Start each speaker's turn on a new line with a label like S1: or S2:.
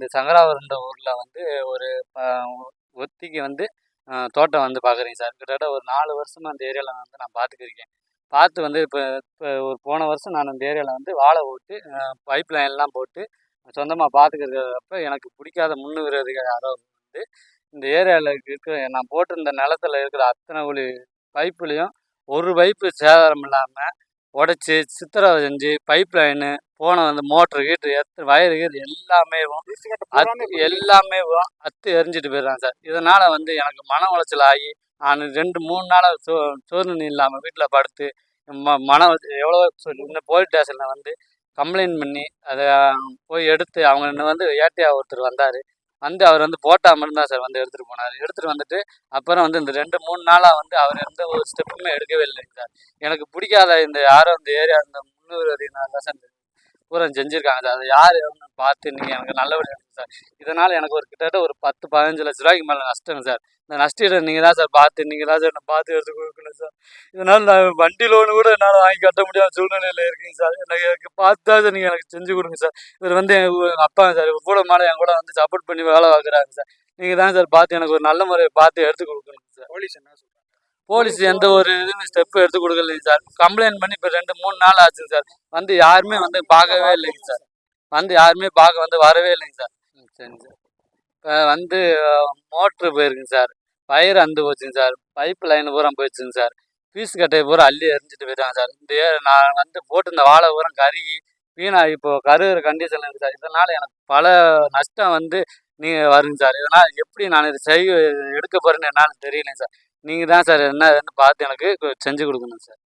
S1: இந்த சங்கராவரன்ற ஊரில் வந்து ஒரு ஒத்திக்கு வந்து தோட்டம் வந்து பார்க்குறீங்க சார். கிட்டத்தட்ட ஒரு நாலு வருஷமாக அந்த ஏரியாவில் வந்து நான் பார்த்துக்கிருக்கேன் பார்த்து வந்து இப்போ இப்போ ஒரு போன வருஷம் நான் அந்த ஏரியாவில் வந்து வாழை ஓட்டு பைப் லைன்லாம் போட்டு சொந்தமாக பார்த்துக்கிறப்ப எனக்கு பிடிக்காத முன்னு யாரோ வந்து இந்த ஏரியாவில் இருக்கிற நான் போட்டிருந்த நிலத்துல இருக்கிற அத்தனை ஒளி பைப்புலேயும் ஒரு பைப்பு சேதாரம் இல்லாமல் உடச்சி சித்திரை செஞ்சு பைப் லைனு போன வந்து மோட்ரு கீட்ரு எத்த வயரு கீறு எல்லாமே அத்து எல்லாமே அத்து எரிஞ்சிட்டு போயிடுறாங்க சார். இதனால் வந்து எனக்கு மன உளைச்சல் ஆகி நான் ரெண்டு மூணு நாளாக சோ சோர்வு இல்லாமல் வீட்டில் படுத்து ம மன எவ்வளோ இந்த போலீஸ் ஸ்டேஷனில் வந்து கம்ப்ளைண்ட் பண்ணி அதை போய் எடுத்து அவங்க வந்து ஏடிஆ ஒருத்தர் வந்தார். வந்து அவர் வந்து போட்டா மட்டும் தான் சார் வந்து எடுத்துகிட்டு போனார். எடுத்துகிட்டு வந்துட்டு அப்புறம் வந்து இந்த ரெண்டு மூணு நாளாக வந்து அவர் எந்த ஒரு ஸ்டெப்புமே எடுக்கவே இல்லைங்க சார். எனக்கு பிடிக்காத இந்த யாரோ இந்த ஏரியா இந்த முன்னூறு அதிகம் சார் இந்த பூரா செஞ்சுருக்காங்க சார். அதை யார் பார்த்து நீங்கள் எனக்கு நல்லபடியாக சார். இதனால் எனக்கு ஒரு கிட்டத்தட்ட ஒரு பத்து பதினஞ்சு லட்ச ரூபாய்க்கு மேலே நஷ்டம் சார். இந்த நஷ்டம் நீங்கள் தான் சார் பார்த்து நீங்கள் தான் சார் என்னை பார்த்து எடுத்து கொடுக்கணும் சார். இதனால் நான் வண்டி லோனு கூட என்னால் வாங்கி கட்ட முடியாத சூழ்நிலையில் இருக்கீங்க சார். எனக்கு எனக்கு பார்த்து தான் சார் நீங்கள் எனக்கு செஞ்சு கொடுங்க சார். இவர் வந்து எங்கள் அப்பா சார் இவர் கூட மேலே என் கூட வந்து சப்போர்ட் பண்ணி வேலை பார்க்குறாங்க சார். நீங்கள் தான் சார் பார்த்து எனக்கு ஒரு நல்ல முறையை பார்த்து எடுத்து கொடுக்கணும் சார்.
S2: போலீஸ் என்ன
S1: போலீஸ் எந்த ஒரு இதுவும் ஸ்டெப்பு எடுத்து கொடுக்கலைங்க சார் கம்ப்ளைண்ட் பண்ணி இப்போ ரெண்டு மூணு நாள் ஆச்சுங்க சார் வந்து யாருமே வந்து பார்க்கவே இல்லைங்க சார் வந்து யாருமே பார்க்க வந்து வரவே இல்லைங்க சார் ம், சரிங்க சார் இப்போ வந்து மோட்ரு போயிருக்குங்க சார் வயர் அந்து போச்சுங்க சார் பைப் லைன் பூரா போயிடுச்சுங்க சார் பீஸ் கட்டையை பூரா அள்ளி எரிஞ்சிட்டு போயிட்டாங்க சார் இந்த நான் வந்து போட்டு இந்த வாழை பூரா கருகி வீணா இப்போ கருகிற கண்டிஷன் இருக்குது சார் இதனால் எனக்கு பல நஷ்டம் வந்து நீங்கள் வருங்க சார் இதனால் எப்படி நான் இதை செய்ய எடுக்க போகிறேன்னு என்னால் தெரியலைங்க சார் நீங்கள் தான் சார் என்ன பார்த்து எனக்கு செஞ்சு கொடுக்கணும் சார்.